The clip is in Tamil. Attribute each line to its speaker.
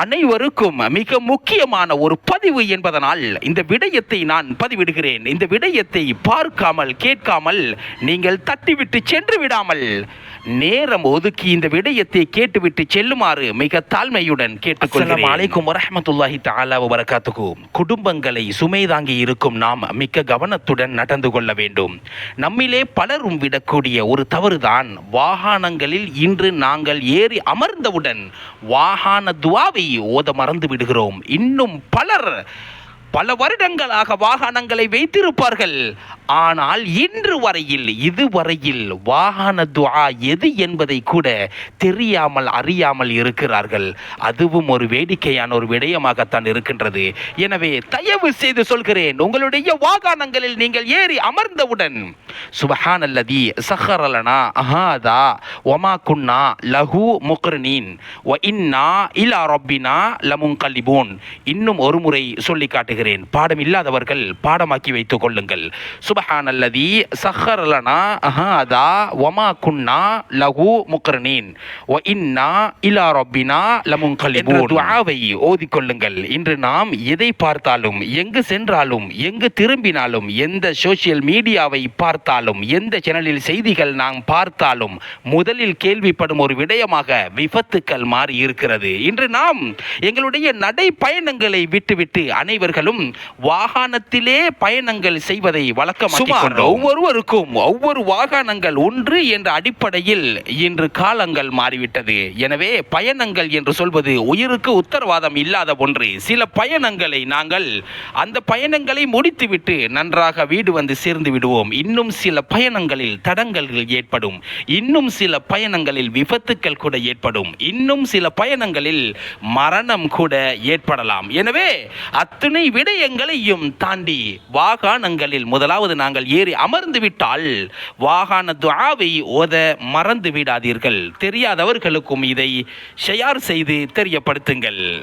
Speaker 1: அனைவருக்கும் மிக முக்கியமான ஒரு பதிவு என்பதனால் இந்த விடயத்தை நான் பதிவிடுகிறேன். இந்த விடயத்தை பார்க்காமல் கேட்காமல் நீங்கள் தட்டிவிட்டு சென்று விடாமல் நேரம் ஒதுக்கி இந்த விடயத்தை கேட்டுவிட்டு செல்லுமாறு மிக தாழ்மையுடன் கேட்டுக்கொள்கிறேன். அலைக்கும் வரஹமத்துல்லாஹி தஆலா வ குடும்பங்களை சுமை தாங்கி இருக்கும் நாம் மிக்க கவனத்துடன் நடந்து கொள்ள வேண்டும். நம்மிலே பலரும் விடக்கூடிய ஒரு தவறுதான். வாகனங்களில் இன்று நாங்கள் ஏறி அமர்ந்தவுடன் வாகன துவாவை ஓத மறந்து விடுகிறோம். இன்னும் பலர் பல வருடங்களாக வாகனங்களை வைத்திருப்பார்கள். ஆனால் இன்று வரையில் இதுவரையில் வாகன துவா எது என்பதை கூட தெரியாமல் அறியாமல் இருக்கிறார்கள். அதுவும் ஒரு வேடிக்கையான ஒரு விடயமாகத்தான் இருக்கின்றது. எனவே தயவு செய்து சொல்கிறேன் உங்களுடைய வாகனங்களில் நீங்கள் ஏறி அமர்ந்தவுடன் சுபஹானல்லதி சஹரலனா அஹாதா ஒமா குன்னா லஹு முக்ரனின் ஒ இன்னா இலா ரப்பினா லமுன்கலிபூன் இன்னும் ஒரு முறை சொல்லி காட்டுகிறேன் பாடம் இல்லாதவர்கள் பாடமாக்கி வைத்துக் கொள்ளுங்கள். சுபஹானல்லதி சஹரலனா அஹாதா ஒமா குன்னா லகு முக்ரனீன். வ இன்னா இலா ரொப்பினா லமுன்கலிபூன். துஆவை ஓதிக்கொள்ளுங்கள். இன்று நாம் எதை பார்த்தாலும் எங்கு சென்றாலும் எங்கு திரும்பினாலும் எந்த சோஷியல் மீடியாவை பார்த்தாலும் எந்த சேனலில் செய்திகள் நாம் பார்த்தாலும் முதலில் கேள்விப்படும் ஒரு விடயமாக விபத்துக்கள் மாறி இருக்கிறது இன்று நாம் எங்களுடைய நடை பயணங்களை விட்டுவிட்டு அனைவர்களும் வாகனத்திலே பயணங்கள் செய்வதை வழக்கமாக்கிக் ஒவ்வொருவருக்கும் ஒவ்வொரு வாகனங்கள் ஒன்று என்ற அடிப்படையில் இன்று காலங்கள் மாறிவிட்டது. எனவே பயணங்கள் என்று சொல்வது உயிருக்கு உத்தரவாதம் இல்லாத ஒன்று. சில பயணங்களை நாங்கள் அந்த பயணங்களை முடித்துவிட்டு நன்றாக வீடு வந்து சேர்ந்து விடுவோம். இன்னும் சில பயணங்களில் தடங்கல்கள் ஏற்படும். இன்னும் சில பயணங்களில் விபத்துக்கள் கூட ஏற்படும். இன்னும் சில பயணங்களில் மரணம் கூட ஏற்படலாம். எனவே அத்தனை விடயங்களையும் தாண்டி வாகனங்களில் முதலாவது நாங்கள் ஏறி அமர்ந்து விட்டால் வாகன துவாவை ஓத மறந்து விடாதீர்கள். தெரியாதவர்களுக்கும் இதை ஷயார் செய்து தெரியப்படுத்துங்கள்.